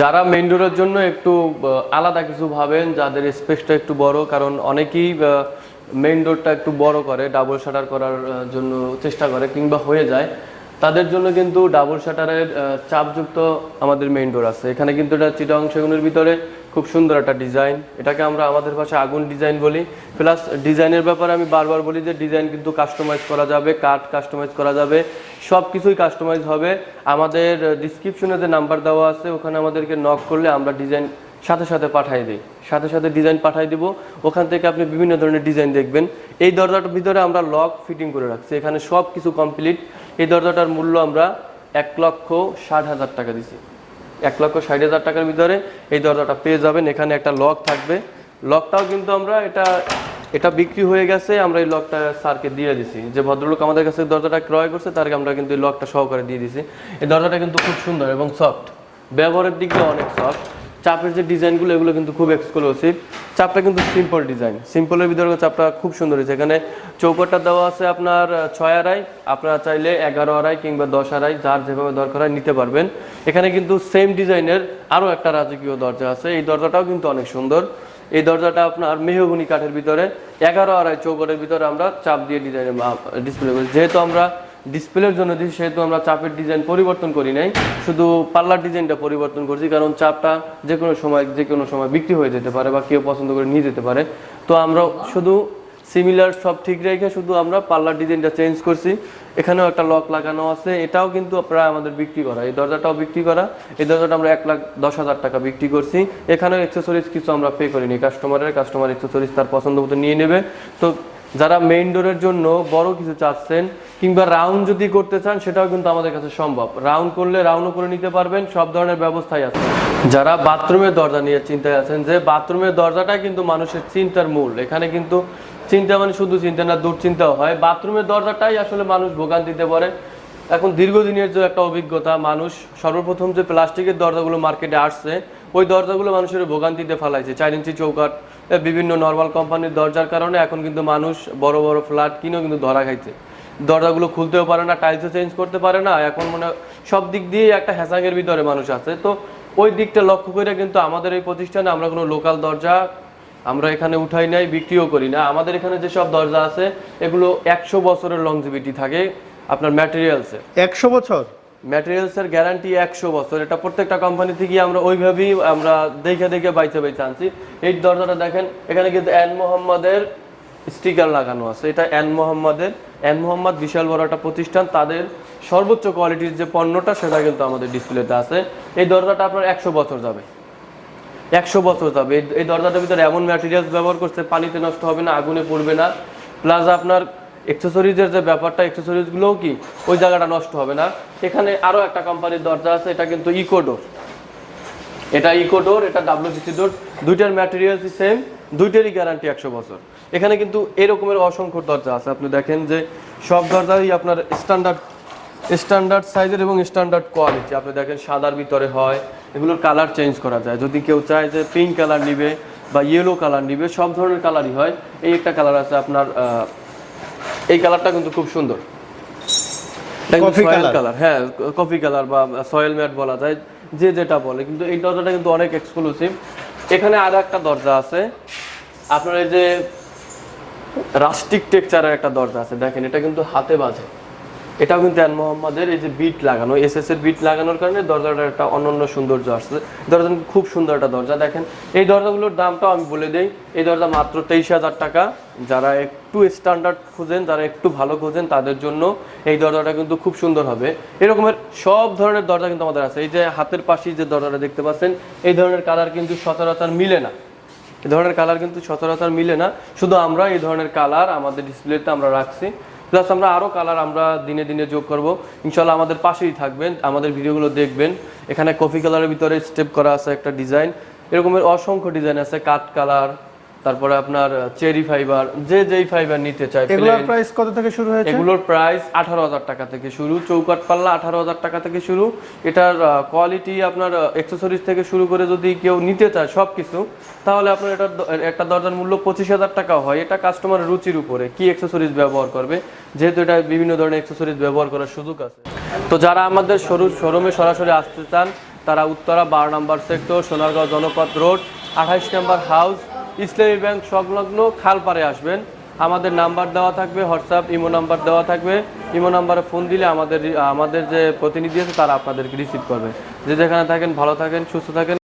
যারা মেইন ডোরের জন্য একটু আলাদা কিছু ভাবেন, যাদের স্পেসটা একটু বড়, কারণ অনেকেই মেইন ডোরটা একটু বড় করে ডাবল শাটার করার জন্য চেষ্টা করে কিংবা হয়ে যায়। তাদের জন্য কিন্তু ডাবল শাটারের চাপযুক্ত আমাদের মেইন ডোর আছে। এখানে কিন্তু এটা চিটা সেগুনের ভিতরে খুব সুন্দর একটা ডিজাইন এটাকে আমরা আমাদের ভাষায় আগুন ডিজাইন বলি। প্লাস ডিজাইনের ব্যাপারে আমি বারবার বলি যে ডিজাইন কিন্তু কাস্টমাইজ করা যাবে কাট কাস্টমাইজ করা যাবে সব কিছুই কাস্টমাইজ হবে। আমাদের ডিসক্রিপশনে যে নাম্বার দেওয়া আছে, ওখানে আমাদেরকে নক করলে আমরা ডিজাইন সাথে সাথে পাঠাই দিই। সাথে সাথে ডিজাইন পাঠাই দিব। ওখান থেকে আপনি বিভিন্ন ধরনের ডিজাইন দেখবেন। এই দরজাটার ভিতরে আমরা লক ফিটিং করে রাখছি। এখানে সব কিছু কমপ্লিট এই দরজাটার মূল্য আমরা এক লক্ষ ষাট হাজার টাকা দিছি। এক লক্ষ ষাট হাজার টাকার ভিতরে এই দরজাটা পেয়ে যাবেন। এখানে একটা লক থাকবে। লকটাও কিন্তু আমরা এটা এটা বিক্রি হয়ে গেছে, আমরা এই লকটা স্যারকে দিয়ে দিছি। যে ভদ্রলোক আমাদের কাছে দরজাটা ক্রয় করছে, তারকে আমরা কিন্তু এই লকটা সহকারে দিয়ে দিছি। এই দরজাটা কিন্তু খুব সুন্দর এবং সফট। ব্যবহারের দিক দিয়ে অনেক সফট। চাপের যে ডিজাইনগুলো, এগুলো কিন্তু খুব এক্সক্লুসিভ চাপটা কিন্তু সিম্পল ডিজাইন সিম্পলের ভিতরে চাপটা খুব সুন্দর হয়েছে। এখানে চৌকাটটা দেওয়া আছে আপনার ছয় আড়াই। আপনারা চাইলে এগারো আড়াই কিংবা দশ আড়াই, যার যেভাবে দরকার হয় নিতে পারবেন। এখানে কিন্তু সেম ডিজাইনের আরও একটা রাজকীয় দরজা আছে। এই দরজাটাও কিন্তু অনেক সুন্দর। এই দরজাটা আপনার মেহগুনি কাঠের ভিতরে। এগারো আড়াই চৌকাটের ভিতরে আমরা চাপ দিয়ে ডিজাইনে ডিসপ্লে করি যেহেতু আমরা ডিসপ্লের জন্য দিই সেহেতু আমরা চাপের ডিজাইন পরিবর্তন করি নাই, শুধু পাল্লার ডিজাইনটা পরিবর্তন করছি, কারণ চাপটা যে কোনো সময় যে কোনো সময় বিক্রি হয়ে যেতে পারে বা কেউ পছন্দ করে নিয়ে যেতে পারে। তো আমরা শুধু সিমিলার সব ঠিক রেখে শুধু আমরা পাল্লার ডিজাইনটা চেঞ্জ করছি। এখানেও একটা লক লাগানো আছে, এটাও কিন্তু প্রায় আমাদের বিক্রি করা। এই দরজাটাও বিক্রি করা। এই দরজাটা আমরা এক লাখ দশ হাজার টাকা বিক্রি করছি। এখানেও এক্সেসরিজ কিছু আমরা পে করিনি। কাস্টমারের কাস্টমার এক্সেসরিজ তার পছন্দ মতো নিয়ে নেবে। তো যারা মেইন ডোরের জন্য বড় কিছু চাচ্ছেন কিংবা রাউন্ড যদি করতে চান, সেটাও কিন্তু আমাদের কাছে সম্ভব। রাউন্ড করলে রাউন্ডও করে নিতে পারবেন, সব ধরনের ব্যবস্থাই আছে। যারা বাথরুমের দরজা নিয়ে চিন্তায় আছেন, যে বাথরুমের দরজাটাই কিন্তু মানুষের চিন্তার মূল। এখানে কিন্তু চিন্তা মানে শুধু চিন্তা না, দুশ্চিন্তাও হয়। বাথরুমের দরজাটাই আসলে মানুষ ভোগান্তিতে পড়ে। এখন দীর্ঘদিনের যে একটা অভিজ্ঞতা, মানুষ সর্বপ্রথম যে প্লাস্টিকের দরজাগুলো মার্কেটে আসছে ওই দরজাগুলো মানুষের ভোগান্তিতে ফেলাইছে। চার ইঞ্চি চৌকাট বিভিন্ন নর্মাল কোম্পানির দরজার কারণে এখন কিন্তু মানুষ বড় বড় ফ্ল্যাট কিনেও কিন্তু ধরা খাইছে। দরজাগুলো খুলতেও পারে না, টাইলসও চেঞ্জ করতে পারে না, এখন মনে সব দিক দিয়ে একটা হ্যাসাঙের ভিতরে মানুষ আছে। তো ওই দিকটা লক্ষ্য করে কিন্তু আমাদের এই প্রতিষ্ঠানে আমরা কোনো লোকাল দরজা আমরা এখানে উঠাই নাই, বিক্রিও করি না। আমাদের এখানে যেসব দরজা আছে, এগুলো একশো বছরের লংজিভিটি থাকে আপনার ম্যাটেরিয়ালসে একশো বছর? ম্যাটেরিয়ালসের গ্যারান্টি একশো বছর। এটা প্রত্যেকটা কোম্পানি থেকে আমরা ওইভাবেই আমরা দেখে দেখে বাইচে বাইচে আনছি। এই দরজাটা দেখেন, এখানে কিন্তু এন মোহাম্মদের স্টিকার লাগানো আছে। এটা এন মোহাম্মদের এন মোহাম্মদ বিশাল বড় একটা প্রতিষ্ঠান। তাদের সর্বোচ্চ কোয়ালিটির যে পণ্যটা, সেটা কিন্তু আমাদের ডিসপ্লেতে আছে। এই দরজাটা আপনার একশো বছর যাবে। একশো বছর যাবে। এই দরজাটার ভিতরে এমন ম্যাটেরিয়ালস ব্যবহার করছে, পানিতে নষ্ট হবে না, আগুনে পড়বে না। প্লাস আপনার এক্সেসরিজের যে ব্যাপারটা এক্সেসরিজগুলোও কি ওই জায়গাটা নষ্ট হবে না? এখানে আরও একটা কোম্পানির দরজা আছে, এটা কিন্তু ইকোডোর এটা ইকোডোর এটা ডাব্লু ডাব্লিউসিসি ডোর দুইটার ম্যাটেরিয়ালসই সেম দুইটারই গ্যারান্টি একশো বছর। এখানে কিন্তু এরকমের অসংখ্য দরজা আছে। আপনি দেখেন যে সব দরজাই আপনার স্ট্যান্ডার্ড স্ট্যান্ডার্ড সাইজের এবং স্ট্যান্ডার্ড কোয়ালিটি আপনি দেখেন সাদার ভিতরে হয়, এগুলোর কালার চেঞ্জ করা যায়। যদি কেউ চায় যে পিঙ্ক কালার নিবে বা ইয়েলো কালার নিবে, সব ধরনের কালারই হয়। এই একটা কালার আছে আপনার এই কালারটা কিন্তু খুব সুন্দর। Coffee কালার হ্যাঁ কফি কালার বা সয়েল ম্যাট বলা যায় যে যেটা বলে। কিন্তু এই দরজাটা কিন্তু অনেক এক্সক্লুসিভ এখানে আর একটা দরজা আছে। আপনার এই যে রাস্টিক টেক্সচারের একটা দরজা আছে দেখেন এটা কিন্তু হাতে বাজে। এটাও কিন্তু অ্যান মোহাম্মদের এই যে বিট লাগানো এস এস এর বিট লাগানোর কারণে দরজাটার একটা অনন্য সৌন্দর্য আসছে। দরজা খুব সুন্দর একটা দরজা। দেখেন, এই দরজাগুলোর দামটাও আমি বলে দিই, এই দরজা মাত্র তেইশ হাজার টাকা। যারা একটু স্ট্যান্ডার্ড খুঁজেন, যারা একটু ভালো খোঁজেন, তাদের জন্য এই দরজাটা কিন্তু খুব সুন্দর হবে। এরকমের সব ধরনের দরজা কিন্তু আমাদের আছে। এই যে হাতের পাশেই যে দরজাটা দেখতে পাচ্ছেন, এই ধরনের কালার কিন্তু সচরাচর মিলে না। এই ধরনের কালার কিন্তু সচরাচর মিলে না। শুধু আমরা এই ধরনের কালার আমাদের ডিসপ্লেতে আমরা রাখছি। প্লাস আমরা আরও কালার আমরা দিনে দিনে যোগ করব। ইনশাল্লাহ আমাদের পাশেই থাকবেন, আমাদের ভিডিওগুলো দেখবেন। এখানে কফি কালারের ভিতরে স্টেপ করা আছে একটা ডিজাইন এরকমের অসংখ্য ডিজাইন আছে, কাঠ কালার তারপরে আপনার চেরি ফাইবার যে যেই ফাইবার নিতে চায় এগুলোর প্রাইস কত থেকে শুরু হয়েছে? এগুলোর প্রাইস আঠারো হাজার টাকা থেকে শুরু চৌকাট পাল্লা আঠারো হাজার টাকা থেকে শুরু। এটার কোয়ালিটি আপনার এক্সেসরিজ থেকে শুরু করে যদি কেউ নিতে চায় সব কিছু তাহলে আপনার এটার একটা দরজার মূল্য পঁচিশ হাজার টাকা হয়। এটা কাস্টমারের রুচির উপরে কি এক্সেসরিজ ব্যবহার করবে যেহেতু এটা বিভিন্ন ধরনের এক্সেসরিজ ব্যবহার করার সুযোগ আছে। তো যারা আমাদের শোরুমে সরাসরি আসতে চান তারা উত্তরা বারো নম্বর সেক্টর সোনারগাঁও জনপথ রোড আঠাইশ নম্বর হাউস ইসলামী ব্যাংক সংলগ্ন খালপাড়ে আসবেন। আমাদের নাম্বার দেওয়া থাকবে, হোয়াটসঅ্যাপ, ইমো নাম্বার দেওয়া থাকবে। ইমো নাম্বারে ফোন দিলে আমাদের আমাদের যে প্রতিনিধি আছে তারা আপনাদেরকে রিসিভ করবে। যে যেখানে থাকেন, ভালো থাকেন, সুস্থ থাকেন।